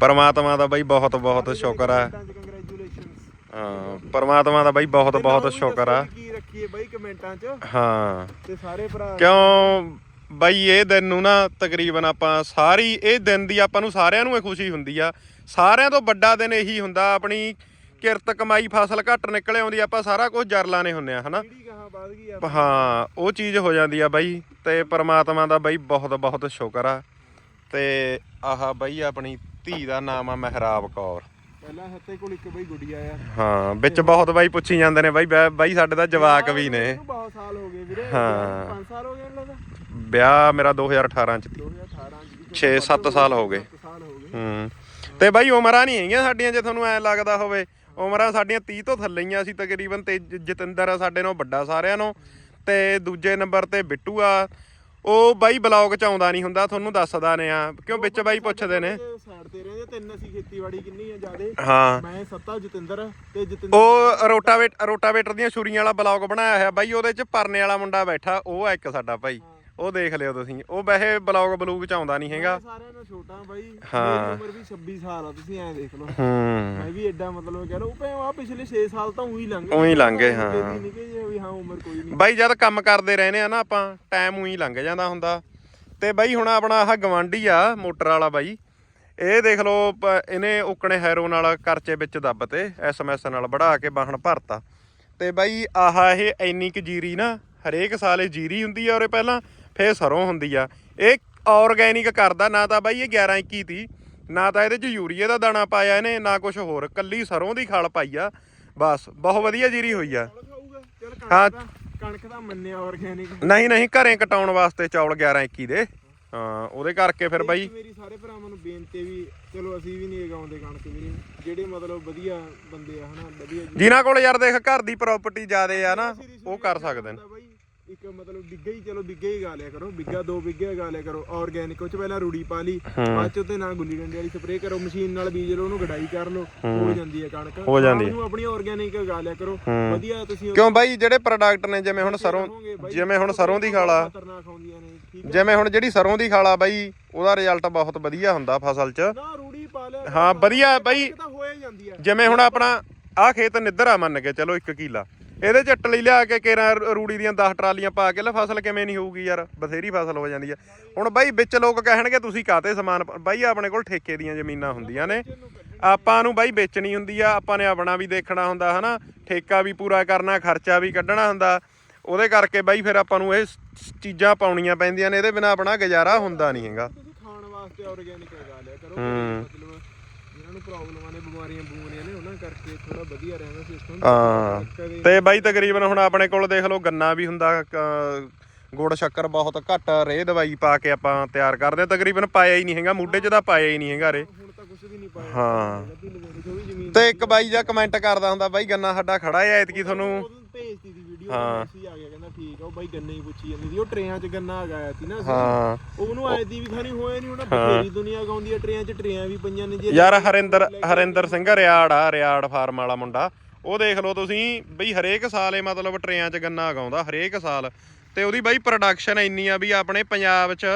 Speaker 1: ਪਰਮਾਤਮਾ ਦਾ ਬਾਈ ਬਹੁਤ ਬਹੁਤ ਸ਼ੁਕਰ ਆ।
Speaker 2: ਕੰਗ੍ਰੈਚੁਲੇਸ਼ਨਸ
Speaker 1: ਹਾਂ ਪਰਮਾਤਮਾ ਦਾ ਬਾਈ ਬਹੁਤ ਬਹੁਤ ਸ਼ੁਕਰ ਆ।
Speaker 2: ਕੀ ਰੱਖੀਏ ਬਾਈ ਕਮੈਂਟਾਂ 'ਚ।
Speaker 1: ਹਾਂ।
Speaker 2: ਤੇ ਸਾਰੇ ਭਰਾ
Speaker 1: ਕਿਉਂ ਬਾਈ ਇਹ ਦਿਨ ਨੂੰ ਨਾ ਤਕਰੀਬਨ ਆਪਾਂ ਸਾਰੀ ਇਹ ਦਿਨ ਦੀ ਆਪਾਂ ਨੂੰ ਸਾਰਿਆਂ ਨੂੰ ਇਹ ਖੁਸ਼ੀ ਹੁੰਦੀ ਆ। ਸਾਰਿਆਂ ਤੋਂ ਵੱਡਾ ਦਿਨ ਇਹੀ ਹੁੰਦਾ ਆਪਣੀ ਕਿਰਤ ਕਮਾਈ ਫਸਲ ਘੱਟ ਨਿਕਲੇ ਆਉਂਦੀ ਆਪਾਂ ਸਾਰਾ ਕੁਝ ਜਰ ਲਾਣੇ ਹੁੰਨੇ ਆ ਹਨਾ? ਹਾਂ ਉਹ ਚੀਜ਼ ਹੋ ਜਾਂਦੀ ਆ ਬਾਈ ਤੇ ਪਰਮਾਤਮਾ ਦਾ ਬਾਈ ਬਹੁਤ ਬਹੁਤ ਸ਼ੁਕਰ ਆ। ਤੇ ਆਹ ਬਾਈ ਆਪਣੀ ਧੀ ਦਾ ਨਾਮ ਆ ਮਹਿਰਾਬ ਕੌਰ।
Speaker 2: ਪਹਿਲਾਂ ਸੱਤੇ ਕੋਲ ਇੱਕ ਬਾਈ ਗੁੱਡੀਆ ਆ।
Speaker 1: ਹਾਂ ਵਿੱਚ ਬਹੁਤ ਬਾਈ ਪੁੱਛੀ ਜਾਂਦੇ ਨੇ ਬਾਈ ਬਾਈ ਸਾਡੇ ਦਾ ਜਵਾਕ ਵੀ ਨੇ।
Speaker 2: ਬਹੁਤ ਸਾਲ ਹੋ ਗਏ ਵੀਰੇ।
Speaker 1: ਹਾਂ।
Speaker 2: 5 ਸਾਲ ਹੋ ਗਏ ਇਹਨਾਂ ਦਾ?
Speaker 1: ਵਿਆਹ ਮੇਰਾ 2018 ਚ ਸੀ।
Speaker 2: 2018 ਚ।
Speaker 1: 6-7 ਸਾਲ ਹੋ ਗਏ।
Speaker 2: ਸੱਤ ਸਾਲ ਹੋ ਗਏ।
Speaker 1: ਹੂੰ। ਤੇ ਬਾਈ ਉਮਰਾਂ ਨਹੀਂ ਹੈਗੀਆਂ ਸਾਡੀਆਂ ਜੇ ਤੁਹਾਨੂੰ ਐ ਲੱਗਦਾ ਹੋਵੇ। ਉਮਰਾਂ ਸਾਡੀਆਂ 30 ਤੋਂ ਥੱਲੇ ਹੀ ਆ ਅਸੀਂ ਤਕਰੀਬਨ ਤੇ ਜਤਿੰਦਰ ਆ ਸਾਡੇ ਨਾਲੋਂ ਵੱਡਾ ਸਾਰਿਆਂ ਨੂੰ ਤੇ ਦੂਜੇ ਨੰਬਰ ਤੇ ਬਿੱਟੂ ਆ। ਉਹ ਬਾਈ ਬਲੌਗ ਚ ਆਉਂਦਾ ਨਹੀਂ ਹੁੰਦਾ ਤੁਹਾਨੂੰ ਦੱਸਦਾ ਨੇ ਆ। ਕਿਉਂ ਵਿੱਚ ਬਾਈ ਪੁੱਛਦੇ ਨੇ?
Speaker 2: ਸਾਈਡ ਤੇ ਰਹਿੰਦੇ ਤਿੰਨ ਅਸੀਂ ਖੇਤੀਬਾੜੀ ਕਿੰਨੀ ਆ ਜਿਆਦੇ।
Speaker 1: ਹਾਂ।
Speaker 2: ਮੈਂ ਸੱਤਾ ਜਤਿੰਦਰ ਤੇ ਜਤਿੰਦਰ
Speaker 1: ਉਹ ਰੋਟਾਵੇਟ ਰੋਟਾਵੇਟਰ ਦੀਆਂ ਛੁਰੀਆਂ ਵਾਲਾ ਬਲੌਗ ਬਣਾਇਆ ਹੋਇਆ ਬਾਈ ਉਹਦੇ ਚ ਪਰਨੇ ਵਾਲਾ ਮੁੰਡਾ ਬੈਠਾ ਉਹ ਆ ਇੱਕ ਸਾਡਾ ਭਾਈ ਉਹ ਦੇਖ ਲਿਓ ਤੁਸੀਂ। ਉਹ ਵੈਸੇ ਬਲੌਗ ਬਲੂਗ ਚ ਆਉਂਦਾ ਨਹੀਂ ਹੈਗਾ।
Speaker 2: ਸਾਰਿਆਂ ਨਾਲੋਂ ਛੋਟਾ ਬਾਈ। ਮੇਰੀ ਉਮਰ ਵੀ 26 ਸਾਲ ਆ ਤੁਸੀਂ ਐਂ ਦੇਖ ਲਓ।
Speaker 1: ਹੂੰ।
Speaker 2: ਮੈਂ ਵੀ ਐਡਾ ਮਤਲਬ ਕਹਿ ਲਓ ਭੈਣ ਆ ਪਿਛਲੇ 6 ਸਾਲ ਤਾਂ ਉਹੀ ਲੰਘ
Speaker 1: ਊਂ ਹੀ ਲੰਘ ਗਏ, ਹਾਂ।
Speaker 2: ਨਹੀਂ ਕਿ ਜੇ ਵੀ ਹਾਂ ਉਮਰ ਕੋਈ ਨਹੀਂ।
Speaker 1: ਬਾਈ ਜਦ ਕੰਮ ਕਰਦੇ ਰਹਿੰਦੇ ਆ ਨਾ ਆਪਾਂ ਟਾਈਮ ਉਹੀ ਲੰਘ ਜਾਂਦਾ ਹੁੰਦਾ। ਤੇ ਬਾਈ ਹੁਣ ਆਪਣਾ ਆਹ ਗਵਾਂਢੀ ਆ ਮੋਟਰ ਵਾਲਾ ਬਾਈ। ਇਹ ਦੇਖ ਲਓ ਪ- ਇਹਨੇ ਉਕਣੇ ਹੈਰੋ ਨਾਲ ਕਰਚੇ ਵਿੱਚ ਦੱਬ ਤੇ ਐਸਐਮਐਸ ਨਾਲ ਵੜਾ ਕੇ ਬਾਹਣ ਭਰਤਾ। ਤੇ ਬਾਈ ਆਹ ਇਹ ਇੰਨੀ ਕੁ ਜੀਰੀ ਨਾ ਹਰੇਕ ਸਾਲ ਇਹ ਜੀਰੀ ਹੁੰਦੀ ਆ ਔਰ ਇਹ ਪਹਿਲਾਂ ਫੇਰ ਸਰੋਂ ਹੁੰਦੀ ਆ। ਇਹ ਆਰਗੈਨਿਕ ਕਰਦਾ ਨਾ ਤਾਂ ਬਾਈ ਇਹ 11 21 ਤੀ ਨਾ ਤਾਂ ਇਹਦੇ ਚ ਯੂਰੀਏ ਦਾ ਦਾਣਾ ਪਾਇਆ ਇਹਨੇ ਨਾ ਕੁਝ ਹੋਰ। ਕੱਲੀ ਸਰੋਂ ਦੀ ਖਲ ਪਾਈ ਆ। ਬਸ ਬਹੁਤ ਵਧੀਆ ਜੀਰੀ ਹੋਈ ਆ। ਹਾਂ।
Speaker 2: ਕਣਕ ਦਾ ਮੰਨਿਆ ਆਰਗੈਨਿਕ
Speaker 1: ਨਹੀਂ ਨਹੀਂ ਘਰੇ ਕਟਾਉਣ ਵਾਸਤੇ ਚੌਲ 11 21 ਦੇ। ਹਾਂ ਉਹਦੇ ਕਰਕੇ ਫਿਰ ਬਾਈ
Speaker 2: ਮੇਰੀ ਸਾਰੇ ਭਰਾਵਾਂ ਨੂੰ ਬੇਨਤੀ ਵੀ ਚਲੋ ਅਸੀਂ ਵੀ ਨਹੀਂ ਉਗਾਉਂਦੇ ਕਣਕ ਵੀਰੇ ਜਿਹੜੇ ਮਤਲਬ ਵਧੀਆ ਬੰਦੇ ਆ ਹਨਾ ਵਧੀਆ
Speaker 1: ਜਿਨ੍ਹਾਂ ਕੋਲ ਯਾਰ ਦੇਖ ਘਰ ਦੀ ਪ੍ਰਾਪਰਟੀ ਜ਼ਿਆਦੇ ਆ ਨਾ ਉਹ ਕਰ ਸਕਦੇ ਨੇ।
Speaker 2: ਇੱਕ ਮਤਲਬ ਬਿੱਗਾ ਹੀ ਚਲੋ ਬਿੱਗਾ ਹੀ ਗਾ ਲਿਆ ਕਰੋ। ਬਿੱਗਾ ਦੋ ਬਿੱਗੇ ਗਾ ਲਿਆ ਕਰੋ। ਆਰਗੈਨਿਕ ਉਹ ਚ ਪਹਿਲਾਂ ਰੂੜੀ ਪਾ ਲਈ। ਬਾਅਦ ਚ ਉਹਦੇ ਨਾਲ ਗੁੱਲੀ ਡੰਡੇ ਵਾਲੀ ਸਪਰੇਅ ਕਰੋ। ਮਸ਼ੀਨ ਨਾਲ ਬੀਜ ਲਓ ਉਹਨੂੰ ਗਡਾਈ ਕਰ ਲਓ। ਹੋ। ਜਾਂਦੀ ਹੈ ਕਣਕ।
Speaker 1: ਹੋ ਜਾਂਦੀ ਹੈ।
Speaker 2: ਨੂੰ ਆਪਣੀ ਆਰਗੈਨਿਕ ਗਾ ਲਿਆ ਕਰੋ। ਵਧੀਆ ਤੁਸੀਂ
Speaker 1: ਕਿਉਂ ਬਾਈ ਜਿਹੜੇ ਪ੍ਰੋਡਕਟ ਨੇ ਜਿਵੇਂ ਹੁਣ ਸਰੋਂ ਜਿਵੇਂ ਹੁਣ ਸਰੋਂ ਦੀ ਖਾਲਾ।
Speaker 2: ਖਤਰਨਾਕ ਆਉਂਦੀਆਂ ਨੇ ਠੀਕ ਹੈ?
Speaker 1: ਜਿਵੇਂ ਹੁਣ ਜਿਹੜੀ ਸਰੋਂ ਦੀ ਖਾਲਾ ਬਾਈ ਉਹਦਾ ਰਿਜ਼ਲਟ ਬਹੁਤ ਵਧੀਆ ਹੁੰਦਾ ਫਸਲ 'ਚ।
Speaker 2: ਨਾ ਰੂੜੀ ਪਾ ਲਿਆ
Speaker 1: ਹਾਂ ਵਧੀਆ ਬਾਈ। ਜਿਵੇਂ ਹੁਣ ਆਪਣਾ ਆਹ ਖੇਤ ਨਿੱਧਰਾ ਮੰਨ ਕੇ ਚਲੋ 1 ਕਿੱਲਾ। ਇਹਦੇ ਚ ਟਲੀ ਲਿਆ ਕੇ ਕੇਰਾ ਰੂੜੀ ਦੀਆਂ 10 ਟਰਾਲੀਆਂ ਪਾ ਕੇ ਲੈ ਫਸਲ ਕਿਵੇਂ ਨਹੀਂ ਹੋਊਗੀ ਯਾਰ? ਬਥੇਰੀ ਫਸਲ ਹੋ ਜਾਂਦੀ ਆ। ਹੁਣ ਬਾਈ ਵਿੱਚ ਲੋਕ ਕਹਿਣਗੇ ਤੁਸੀਂ ਕਾਤੇ ਸਮਾਨ ਬਾਈ ਆਪਣੇ ਕੋਲ ਠੇਕੇ ਦੀਆਂ ਜ਼ਮੀਨਾਂ ਹੁੰਦੀਆਂ ਨੇ। ਆਪਾਂ ਨੂੰ ਬਾਈ ਵੇਚਣੀ ਹੁੰਦੀ ਆ ਆਪਾਂ ਨੇ ਆਪਣਾ ਵੀ ਦੇਖਣਾ ਹੁੰਦਾ ਹਨਾ? ਠੇਕਾ ਵੀ ਪੂਰਾ ਕਰਨਾ ਖਰਚਾ ਵੀ ਕੱਢਣਾ ਹੁੰਦਾ। ਉਹਦੇ ਕਰਕੇ ਬਾਈ ਫਿਰ ਆਪਾਂ ਨੂੰ ਇਹ ਚੀਜ਼ਾਂ ਪਾਉਣੀਆਂ ਪੈਂਦੀਆਂ ਨੇ ਇਹਦੇ ਬਿਨਾ ਆਪਣਾ ਗੁਜ਼ਾਰਾ ਹੁੰਦਾ ਨਹੀਂ ਹੈਗਾ।
Speaker 2: ਤੁਸੀਂ ਖਾਣ ਵਾਸਤੇ ਆਰਗੈਨਿਕ ਲਗਾ ਲਿਆ ਕਰੋ
Speaker 1: ਹੂੰ।
Speaker 2: ਮਤਲਬ ਜਿਹਨਾਂ ਨੂੰ ਪ੍ਰੋਬਲਮਾਂ ਨੇ ਬਿਮਾਰੀਆਂ ਬੂਮਰੀਆਂ ਨੇ ਉਹਨਾਂ ਕਰਕੇ ਥੋੜਾ ਵਧੀਆ ਰਹਿੰਦਾ ਸਿਸਟਮ
Speaker 1: ਹਾਂ। ਤੇ ਬਾਈ ਤਕਰੀਬਨ ਹੁਣ ਆਪਣੇ ਕੋਲ ਦੇਖ ਲਓ ਗੰਨਾ ਵੀ ਹੁੰਦਾ ਕ- ਗੁੜ ਸ਼ੱਕਰ ਬਹੁਤ ਘੱਟ ਰੇਹ ਦਵਾਈ ਪਾ ਕੇ ਆਪਾਂ ਤਿਆਰ ਕਰਦੇ ਹਾਂ। ਤਕਰੀਬਨ ਪਾਇਆ ਹੀ ਨਹੀਂ ਹੈਗਾ ਮੁੱਢੇ 'ਚ ਤਾਂ ਪਾਇਆ ਹੀ ਨਹੀਂ ਹੈਗਾ ਰੇ।
Speaker 2: ਹੁਣ ਤਾਂ ਕੁਝ ਵੀ ਨਹੀਂ ਪਾਇਆ।
Speaker 1: ਹਾਂ।
Speaker 2: ਲਵੇੜੀ ਜ਼ਮੀਨ
Speaker 1: ਤੇ ਇੱਕ ਬਾਈ ਜਾਂ ਕਮੈਂਟ ਕਰਦਾ ਹੁੰਦਾ ਬਾਈ ਗੰਨਾ ਸਾਡਾ ਖੜਾ ਹੈ ਐਤਕੀ ਤੁਹਾਨੂੰ
Speaker 2: ਭੇਜਤੀ ਸੀ ਵੀਡੀਓ
Speaker 1: ਹਾਂ।
Speaker 2: ਮੈਸੇਜ ਆ ਗਿਆ ਕਹਿੰਦਾ ਠੀਕ ਆ ਉਹ ਬਾਈ ਗੰਨੇ ਹੀ ਪੁੱਛੀ ਜਾਂਦੀ ਸੀ ਉਹ ਟਰੇਆਂ 'ਚ ਗੰਨਾ ਆ ਗਿਆ ਸੀ ਨਾ ਅਸੀਂ।
Speaker 1: ਹਾਂ।
Speaker 2: ਉਹਨੂੰ ਆਏ ਦੀ ਵੀ ਖਾਣੀ ਹੋਇਆ ਨਹੀਂ ਉਹਨਾਂ ਬਥੇਰੀ ਦੁਨੀਆ ਗਾਉਂਦੀ ਆ ਟਰੇਆਂ 'ਚ ਟਰੇਆਂ ਵੀ ਪਈਆਂ ਨੇ ਜੇ
Speaker 1: ਯਾਰ ਹਰਿੰਦਰ ਹਰਿੰਦਰ ਸਿੰਘ ਰਿਆੜ ਆ ਰਿਆੜ ਫਾਰਮ ਵਾਲਾ ਮੁੰਡਾ। ਉਹ ਦੇਖ ਲਓ ਤੁਸੀਂ ਬਈ ਹਰੇਕ ਸਾਲ ਇਹ ਮਤਲਬ ਟਰੇਆਂ 'ਚ ਗੰਨਾ ਉਗਾਉਂਦਾ ਹਰੇਕ ਸਾਲ। ਤੇ ਉਹਦੀ ਬਾਈ ਪ੍ਰੋਡਕਸ਼ਨ ਇੰਨੀ ਆ ਵੀ ਆਪਣੇ ਪੰਜਾਬ 'ਚ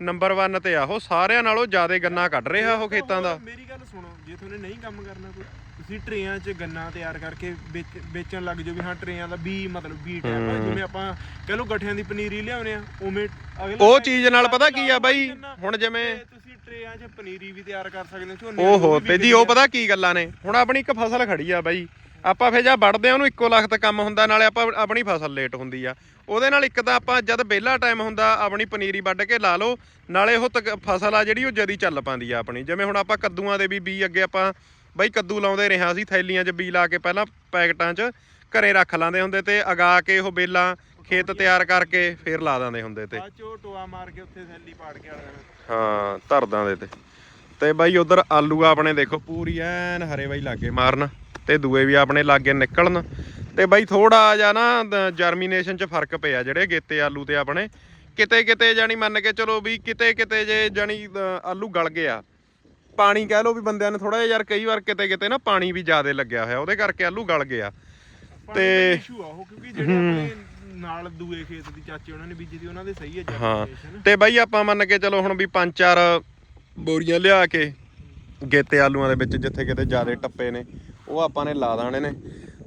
Speaker 1: ਨੰਬਰ 1 ਤੇ ਆ ਉਹ ਸਾਰਿਆਂ ਨਾਲੋਂ ਜ਼ਿਆਦਾ ਗੰਨਾ ਕੱਢ ਰਿਹਾ ਉਹ ਖੇਤਾਂ ਦਾ।
Speaker 2: ਮੇਰੀ ਗੱਲ ਸੁਣੋ ਜੇ ਤੁਹਾਨੂੰ ਨਹੀਂ ਕੰਮ ਕਰਨਾ ਕੋਈ ਤੁਸੀਂ ਟਰੇਆਂ 'ਚ ਗੰਨਾ ਤਿਆਰ ਕਰਕੇ ਵੇਚ- ਵੇਚਣ ਲੱਗ ਜਾਓ ਵੀ ਹਾਂ ਟਰੇਆਂ ਦਾ ਬੀ ਮਤਲਬ ਬੀ ਟਾਈਪ ਆ ਜਿਵੇਂ ਆਪਾਂ ਕਹ ਲਓ ਗੱਠਿਆਂ ਦੀ ਪਨੀਰੀ ਲਿਆਉਨੇ ਆ ਉਵੇਂ ਅਗਲਾ
Speaker 1: ਉਹ ਚੀਜ਼ ਨਾਲ ਪਤਾ ਕੀ ਆ ਬਾਈ ਹੁਣ ਜਿਵੇਂ
Speaker 2: ਤੇ ਤੁਸੀਂ ਟਰੇਆਂ 'ਚ ਪਨੀਰੀ ਵੀ ਤਿਆਰ ਕਰ ਸਕਦੇ ਹੋ ਝੋਨੇ ਦੀ,
Speaker 1: ਓਹੋ
Speaker 2: ਵੀ
Speaker 1: ਤੇ ਜੀ ਉਹ ਪਤਾ ਕੀ ਗੱਲਾਂ ਨੇ ਹੁਣ ਆਪਣੀ ਇੱਕ ਫਸਲ ਖੜੀ ਆ ਬਾਈ ਆਪਾਂ ਫੇਰ ਜਾਂ ਵੜਦੇ ਆ ਉਹਨੂੰ ਇੱਕੋ ਲੱਖ ਤੇ ਕੰਮ ਹੁੰਦਾ ਨਾਲੇ ਆਪਾਂ ਆਪਣੀ ਫਸਲ ਲੇਟ ਹੁੰਦੀ ਆ ਉਹਦੇ ਨਾਲ ਇੱਕ ਤਾਂ ਆਪਾਂ ਜਦ ਵਿਹਲਾ ਟਾਈਮ ਹੁੰਦਾ ਆਪਣੀ ਪਨੀਰੀ ਵੱਢ ਕੇ ਲਾ ਲਓ ਨਾਲੇ ਉਹ ਤਕ- ਫਸਲ ਆ ਜਿਹੜੀ ਉਹ ਜਦੀ ਚੱਲ ਪਾਂਦੀ ਆ ਆਪਣੀ ਜਿਵੇਂ ਹੁਣ ਆਪਾਂ ਕੱਦੂਆਂ ਦੇ ਵੀ ਬੀ ਅੱਗੇ ਆਪਾਂ ਬਾਈ ਕੱਦੂ ਲਾਉਂਦੇ ਰਿਹਾ ਸੀ ਥੈਲੀਆਂ 'ਚ ਬੀ ਲਾ ਕੇ ਪਹਿਲਾਂ ਪੈਕਟਾਂ 'ਚ ਘਰੇ ਰੱਖ ਲਾਂਦੇ ਹੁੰਦੇ ਤੇ ਅਗਾ ਕੇ ਉਹ ਬੇਲਾਂ ਖੇਤ ਤਿਆਰ ਕਰਕੇ ਫੇਰ ਲਾ ਦਿੰਦੇ ਹੁੰਦੇ ਤੇ।
Speaker 2: ਬਾਅਦ 'ਚ ਉਹ ਟੋਆ ਮਾਰ ਕੇ ਉੱਥੇ ਥੈਲੀ ਪਾੜ ਕੇ ਆ ਜਾਣਾ
Speaker 1: ਹਾਂ ਧਰਦਾਂ ਦੇ ਤੇ। ਤੇ ਬਾਈ ਉਧਰ ਆਲੂ ਆਪਣੇ ਦੇਖੋ ਪੂਰੀ ਐਨ ਹਰੇ ਬਾਈ ਲਾਗੇ ਮਾਰਨ ਤੇ ਦੂਏ ਵੀ ਆਪਣੇ ਲਾਗੇ ਨਿਕਲਣ। ਤੇ ਬਾਈ ਥੋੜਾ ਜਿਹਾ ਨਾ ਜਰਮੀਨੇਸ਼ਨ ਚ ਫ਼ਰਕ ਪਿਆ ਜਿਹੜੇ ਗੇਤੇ ਆਲੂ ਤੇ ਆਪਣੇ। ਕਿਤੇ ਕਿਤੇ ਜਾਨੀ ਮੰਨ ਕੇ ਚਲੋ ਵੀ ਕਿਤੇ ਕਿਤੇ ਜੇ ਜਾਨੀ ਆਲੂ ਗਲ ਗਿਆ ਪਾਣੀ ਕਹਿ ਲਓ ਵੀ ਬੰਦਿਆਂ ਨੇ ਥੋੜਾ ਜਿਹਾ ਯਾਰ ਕਈ ਵਾਰ ਕਿਤੇ ਕਿਤੇ ਨਾ ਪਾਣੀ ਵੀ ਜ਼ਿਆਦਾ ਲੱਗਿਆ ਹੋਇਆ ਉਹਦੇ ਕਰਕੇ ਆਲੂ ਗਲ ਗਿਆ ਤੇ
Speaker 2: ਇਸ਼ੂ ਆ ਉਹ ਕਿਉਂਕਿ ਜਿਹੜੇ ਆਪਣੇ ਨਾਲ ਦੂਏ ਖੇਤ ਦੀ ਚਾਚੇ ਉਹਨਾਂ ਨੇ ਬੀਜੀ ਦੀ ਉਹਨਾਂ ਦੇ ਸਹੀ ਹੈ
Speaker 1: ਹਾਂ
Speaker 2: ਜਰਮੀਨੇਸ਼ਨ
Speaker 1: ਤੇ ਬਾਈ ਆਪਾਂ ਮੰਨ ਕੇ ਚਲੋ ਹੁਣ ਵੀ ਪੰਜ ਚਾਰ ਬੋਰੀਆਂ ਲਿਆ ਕੇ ਗੇਤੇ ਆਲੂਆਂ ਦੇ ਵਿੱਚ ਜਿੱਥੇ ਕਿਤੇ ਜ਼ਿਆਦੇ ਟੱਪੇ ਨੇ ਉਹ ਆਪਾਂ ਨੇ ਲਾ ਦਾਣੇ ਨੇ।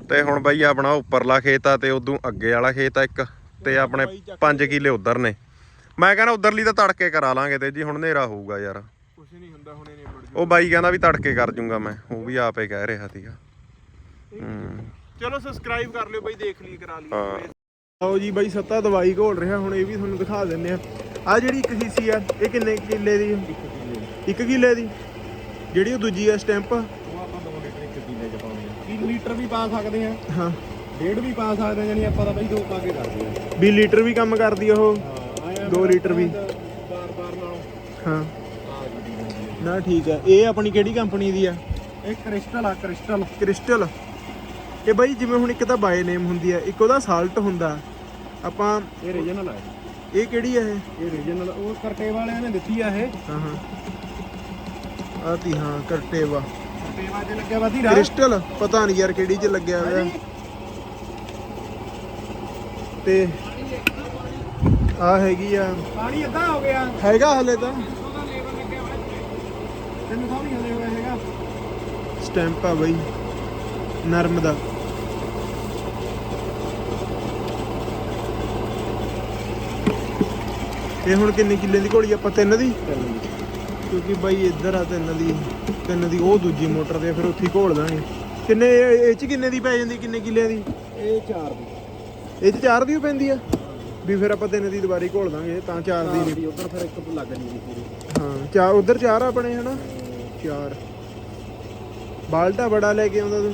Speaker 1: ਤੇ ਹੁਣ ਬਾਈ ਆਪਣਾ ਉੱਪਰਲਾ ਖੇਤ ਆ ਤੇ ਉਦੋਂ ਅੱਗੇ ਵਾਲਾ ਖੇਤ ਆ ਇੱਕ ਤੇ ਆਪਣੇ 5 ਕਿੱਲੇ ਉਧਰ ਨੇ। ਮੈਂ ਕਹਿੰਦਾ ਉਧਰਲੀ ਤਾਂ ਤੜਕੇ ਕਰਾ ਲਾਂਗੇ ਤੇ ਜੀ ਹੁਣ ਹਨੇਰਾ ਹੋਊਗਾ ਯਾਰ।
Speaker 2: ਕੁਝ ਨਹੀਂ ਹੁੰਦਾ ਹੁਣੇ
Speaker 1: ਉਹ ਬਾਈ ਕਹਿੰਦਾ ਵੀ ਤੜਕੇ ਕਰ ਜੂੰਗਾ ਮੈਂ ਉਹ ਵੀ ਆਪੇ ਕਹਿ ਰਿਹਾ ਸੀਗਾ। ਹੂੰ।
Speaker 2: ਚਲੋ ਸਬਸਕ੍ਰਾਈਬ ਕਰ ਲਿਓ ਬਾਈ ਦੇਖ ਲਈ ਕਰਾ ਲਈ।
Speaker 1: ਹਾਂ।
Speaker 2: ਆਓ ਜੀ ਬਾਈ ਸੱਤਾ ਦਵਾਈ ਘੋਲ ਰਿਹਾ ਹੁਣ ਇਹ ਵੀ ਤੁਹਾਨੂੰ ਦਿਖਾ ਦਿੰਨੇ ਆ ਆ ਜਿਹੜੀ ਇੱਕ ਸੀਸੀ ਆ ਇਹ ਕਿੰਨੇ ਕਿੱਲੇ ਦੀ? ਇੱਕ ਕਿੱਲੇ ਦੀ। ਜਿਹੜੀ ਉਹ ਦੂਜੀ ਆ ਸਟੈਂਪ।
Speaker 3: ਉਹ ਆਪਾਂ 2 ਲੀਟਰ ਇੱਕ ਕਿੱਲੇ ਚ ਪਾਉਣੇ ਆ 3 ਲੀਟਰ ਵੀ ਪਾ ਸਕਦੇ ਆ
Speaker 2: ਹਾਂ।
Speaker 3: ਡੇਢ ਵੀ ਪਾ ਸਕਦੇ ਆ ਜਾਨੀ ਆਪਾਂ ਤਾਂ ਬਈ ਦੋ ਪਾ ਕੇ ਕਰਦੇ ਆ
Speaker 2: 20 ਲੀਟਰ ਵੀ ਕੰਮ ਕਰਦੀ ਉਹ।
Speaker 3: ਹਾਂ ਆਇਆ
Speaker 2: ਦੋ ਲੀਟਰ ਵੀ।
Speaker 3: ਬਾਰ ਬਾਰ ਨਾਲ।
Speaker 2: ਹੈ। ਨਾ ਠੀਕ ਆ। ਇਹ ਆਪਣੀ ਕਿਹੜੀ ਕੰਪਨੀ ਦੀ ਆ?
Speaker 3: ਇਹ ਕ੍ਰਿਸਟਲ ਆ ਕ੍ਰਿਸਟਲ।
Speaker 2: ਕ੍ਰਿਸਟਲ? ਇਹ ਬਾਈ ਜਿਵੇਂ ਹੁਣ ਇੱਕ ਤਾਂ ਬਾਏ ਨੇਮ ਹੁੰਦੀ ਆ ਇੱਕ ਉਹਦਾ ਸਾਲਟ ਹੁੰਦਾ। ਆਪਾਂ
Speaker 3: ਇਹ ਰੀਜਨਲ ਆ
Speaker 2: ਇਹ। ਕਿਹੜੀ ਆ ਇਹ?
Speaker 3: ਇਹ ਰੀਜਨਲ ਉਹ ਕਰਟੇ ਵਾਲਿਆਂ ਨੇ ਦਿੱਤੀ ਆ ਇਹ।
Speaker 2: ਹਾਂ ਹਾਂ। ਆਤੀ ਹਾਂ ਕਰਟੇਵਾ।
Speaker 3: ਟੇਵਾ 'ਚ ਲੱਗਿਆ ਵਾ ਧੀਰਾ।
Speaker 2: ਕ੍ਰਿਸਟਲ? ਪਤਾ ਨਹੀਂ ਯਾਰ ਕਿਹੜੀ ਚ ਲੱਗਿਆ ਹੋਇਆ। ਤੇ ਆ ਹੈਗੀ ਆ
Speaker 3: ਪਾਣੀ ਅੱਧਾ ਹੋ ਗਿਆ।
Speaker 2: ਹੈਗਾ ਹਲੇ ਤਾਂ
Speaker 3: ਉਹਦਾ ਲੇਬਰ ਲੱਗਿਆ ਹੋਇਆ ਤੈਨੂੰ ਤਾਂ ਨਹੀਂ ਹਲੇ ਹੋਇਆ ਹੈਗਾ
Speaker 2: ਸਟੈਂਪ ਆ ਬਈ ਨਰਮ ਦਾ। ਇਹ ਹੁਣ ਕਿੰਨੇ ਕਿੱਲੇ ਦੀ ਘੋੜੀ ਆਪਾਂ ਤਿੰਨ ਦੀ? ਕਿਉਂਕਿ ਬਾਈ ਇੱਧਰ ਆ ਤਿੰਨ ਦੀ ਤਿੰਨ ਦੀ ਉਹ ਦੂਜੀ ਮੋਟਰ ਤੇ ਫਿਰ ਉੱਥੇ ਘੋਲ ਦਾਂਗੇ। ਕਿੰਨੇ ਇਹ ਇਹ ਚ ਕਿੰਨੇ ਦੀ ਪੈ ਜਾਂਦੀ ਕਿੰਨੇ ਕਿੱਲਿਆਂ ਦੀ?
Speaker 3: ਇਹ 4 ਦੀ।
Speaker 2: ਇਹ ਚ ਚਾਰ ਦੀ ਓ ਪੈਂਦੀ ਆ? ਵੀ ਫਿਰ ਆਪਾਂ ਤਿੰਨ ਦੀ ਦੁਬਾਰੀ ਘੋਲ ਦਾਂਗੇ ਤਾਂ ਚਾਰ ਦੀ
Speaker 3: ਉਧਰ ਫਿਰ ਇੱਕ ਲੱਗ ਪੂਰੀ।
Speaker 2: ਹਾਂ ਚਾਰ ਉਧਰ ਚਾਰ ਆ ਆਪਣੇ ਹਨਾ? ਚਾਰ। ਬਾਲਟਾ ਬੜਾ ਲੈ ਕੇ ਆਉਂਦਾ ਤੂੰ।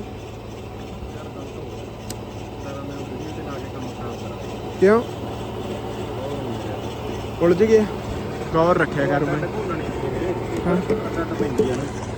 Speaker 2: ਕਿਉਂ? ਉਲਝ ਗਿਆ। ਗੌਰ ਰੱਖਿਆ ਕਰ ਮੈਂ।
Speaker 3: ਹਾਂ। ਕੱਟ ਪੈਂਦੀ ਆ ਨਾ